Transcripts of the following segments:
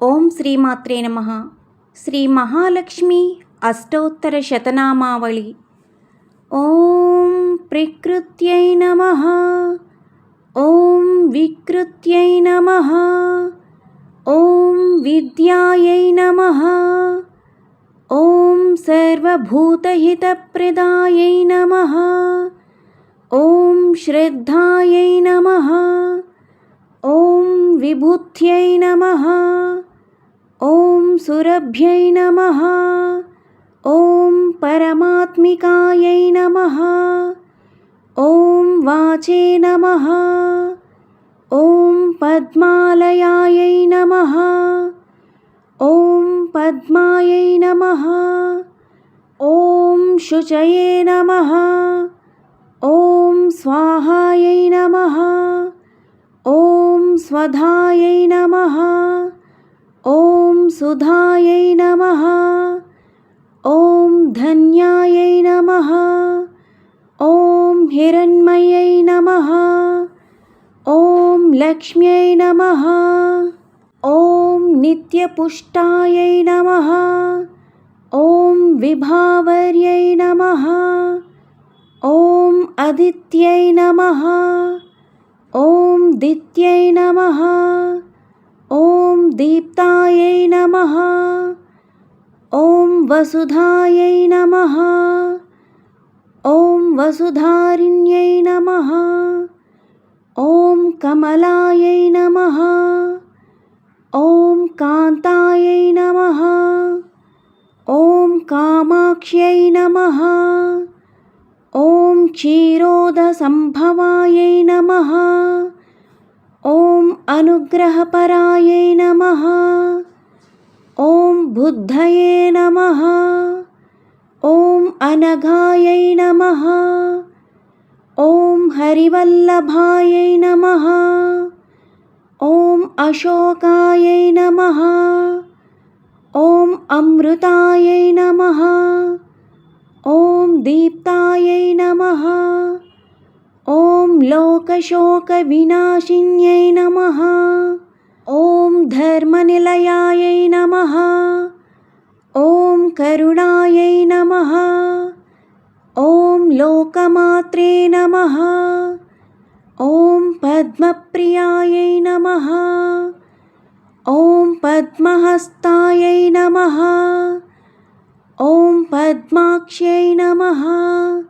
ఓం శ్రీమాత్రే నమ శ్రీ మహాలక్ష్మి అష్టోత్తరశతనామావళి ఓం ప్రకృత్యై నమ ఓం వికృత్యై నమ ఓం విద్యాయై నమ ఓం సర్వభూతహితప్రదాయై నమ ఓం శ్రద్ధాయై నమ ॐ विभूत्यै नमः ॐ सुरभ्यै नमः। ॐ परमात्मिकायै नमः। ॐ वाचे नमः। ॐ पद्मालयायै नमः। ॐ पद्मायै नमः। ॐ शुचये नमः। ॐ स्वाहायै नमः। ॐ स्वधायै नमः। ॐ सुधायै नमः। ॐ धन्यायै नमः। ॐ हिरण्मयै नमः। ॐ लक्ष्म्यै नमः। ॐ नित्यपुष्टायै नमः। ॐ विभावर्यै नमः। ॐ अदित्यै नमः। ॐ दित्यै नमः ॐ दीप्तायै नमः। ॐ वसुधायै नमः। ॐ वसुधारिण्यै नमः। ॐ कमलायै नमः। ॐ कान्तायै नमः। ॐ कामाक्ष्यै नमः। ॐ क्षीरोदसम्भवायै नमः ॐ अनुग्रहपरायै नमः। ॐ बुद्धये नमः। ॐ अनघायै नमः। ॐ हरिवल्लभायै नमः। ॐ अशोकायै नमः। ॐ अमृतायै नमः। ॐ दीप्तायै नमः ॐ लोकशोकविनाशिन्यै नमः। ॐ धर्मनिलयायै नमः। ॐ करुणायै नमः। ॐ लोकमात्रे नमः। ॐ पद्मप्रियायै नमः। ॐ पद्महस्तायै नमः। ॐ पद्माक्ष्यै नमः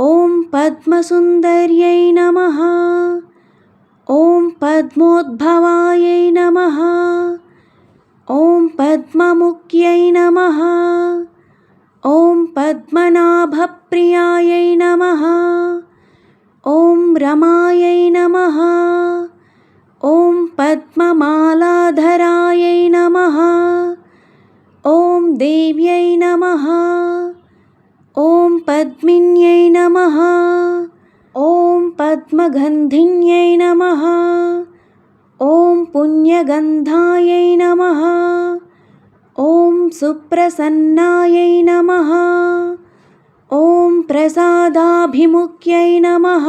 ॐ पद्मसुन्दर्यै नमः। ॐ पद्मोद्भवायै नमः। ॐ पद्ममुख्यै नमः। ॐ पद्मनाभप्रियायै नमः। ॐ रमायै नमः। ॐ पद्ममालाधरायै नमः। ॐ देव्यै नमः ॐ पद्मिन्यै नमः। ॐ पद्मगन्धिन्यै नमः। ॐ पुण्यगन्धायै नमः। ॐ सुप्रसन्नायै नमः। ॐ प्रसादाभिमुख्यै नमः।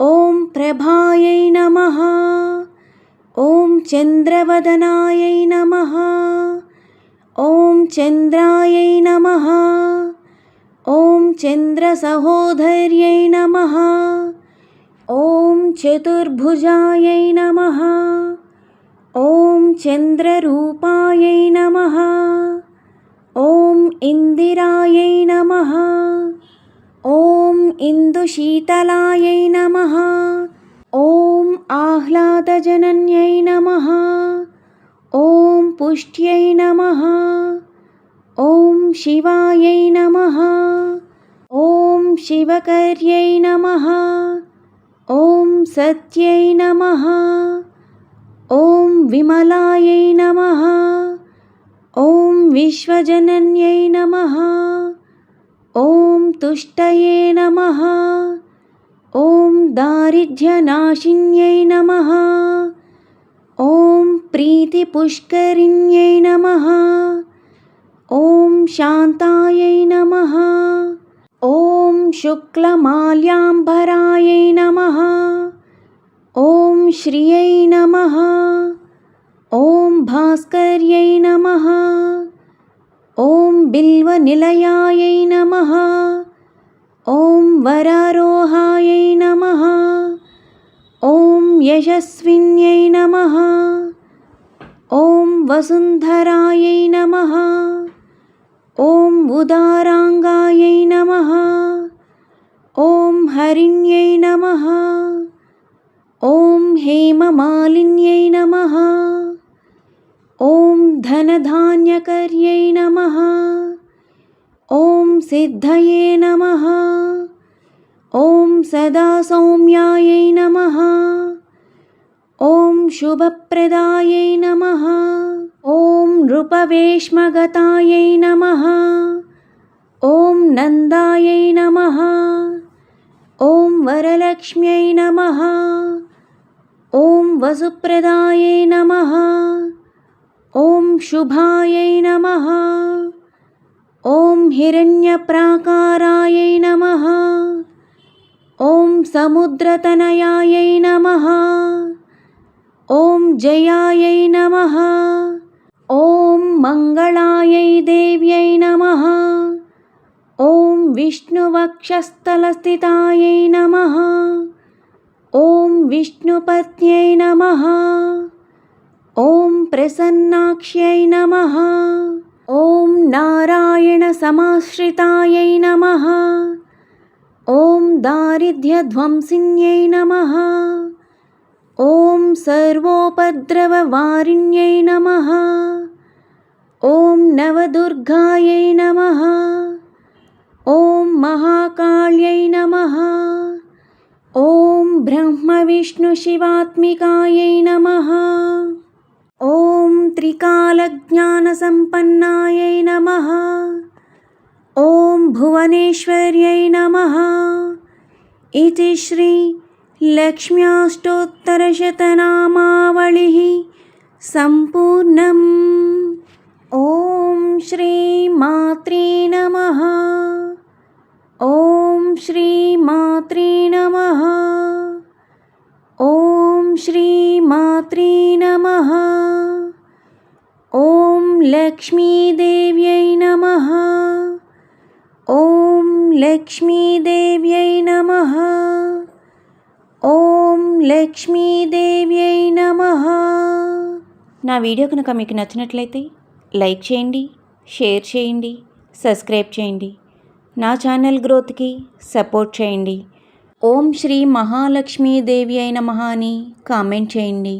ॐ प्रभायै नमः। ॐ चन्द्रवदनायै नमः। ॐ चन्द्रायै नमः ॐ चन्द्रसहोदर्यै नमः ॐ चतुर्भुजायै नमः ॐ चन्द्ररूपायै नमः ॐ इन्दिरायै नमः ॐ इन्दुशीतलायै नमः ॐ आह्लादजनन्यै नमः ॐ पुष्ट्यै नमः ॐ शिवायै नमः। ॐ शिवकर्यै नमः। ॐ सत्यै नमः। ॐ विमलायै नमः। ॐ विश्वजनन्यै नमः। ॐ तुष्टये नमः। ॐ दारिद्र्यनाशिन्यै नमः। ॐ प्रीतिपुष्करिण्यै नमः శాంతాయై నమ. ఓం శుక్లమాల్యాంబరాయై నమ. ఓం శ్రియై నమ. ఓం భాస్కర్యై నమ. ఓం బిల్వనిలయాయై నమ. ఓం వరారోహాయై నమ. ఓం యశస్విన్యై నమ. ఓం వసుంధరాయై నమ. उदाराङ्गायै नमः। ॐ हरिण्यै नमः। ॐ हेममालिन्यै नमः। ॐ धनधान्यकर्यै नमः। ॐ सिद्धये नमः। ॐ सदा सौम्यायै नमः। ॐ शुभप्रदायै नमः। నమ ఓం నృపవేష్మగతాయై నమ ఓం నందాయై నమ ఓం వరలక్ష్మ్యై నమ ఓం వసుప్రదాయై నమ ఓం శుభాయై నమ ఓం హిరణ్యప్రాకారాయై నమ ఓం సముద్రతనయాయై నమ ఓం జయాయై ॐ मङ्गलायै देव्यै नमः। ॐ विष्णुवक्षस्थलस्थितायै नमः। ॐ विष्णुपत्न्यै नमः। ॐ प्रसन्नाक्ष्यै नमः। ॐ नारायणसमाश्रितायै नमः। ॐ दारिद्र्यध्वंसिन्यै नमः। ॐ सर्वोपद्रववारिण्यै नमः। ॐ नवदुर्गायै नमः। ॐ महाकाल्यै नमः। ॐ ब्रह्मविष्णुशिवात्मिकायै नमः। ॐ त्रिकालज्ञानसम्पन्नायै नमः। ॐ भुवनेश्वर्यै नमः। इति श्री लक्ष्म्याष्टोत्तरशतनामावलिः सम्पूर्णम्। ॐ श्रीमात्रे नमः। ॐ श्रीमात्रे नमः। ॐ श्रीमात्रे नमः। ॐ लक्ष्मीदेव्यै नमः। ॐ लक्ष्मीदेव्यै नमः। లక్ష్మీదేవ్యై నమ. నా వీడియో కనుక మీకు నచ్చినట్లయితే లైక్ చేయండి షేర్ చేయండి సబ్స్క్రైబ్ చేయండి. నా ఛానల్ గ్రోత్కి సపోర్ట్ చేయండి. ఓం శ్రీ మహాలక్ష్మీదేవి అయిన మహా అని కామెంట్ చేయండి.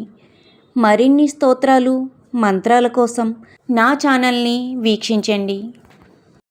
మరిన్ని స్తోత్రాలు మంత్రాల కోసం నా ఛానల్ని వీక్షించండి.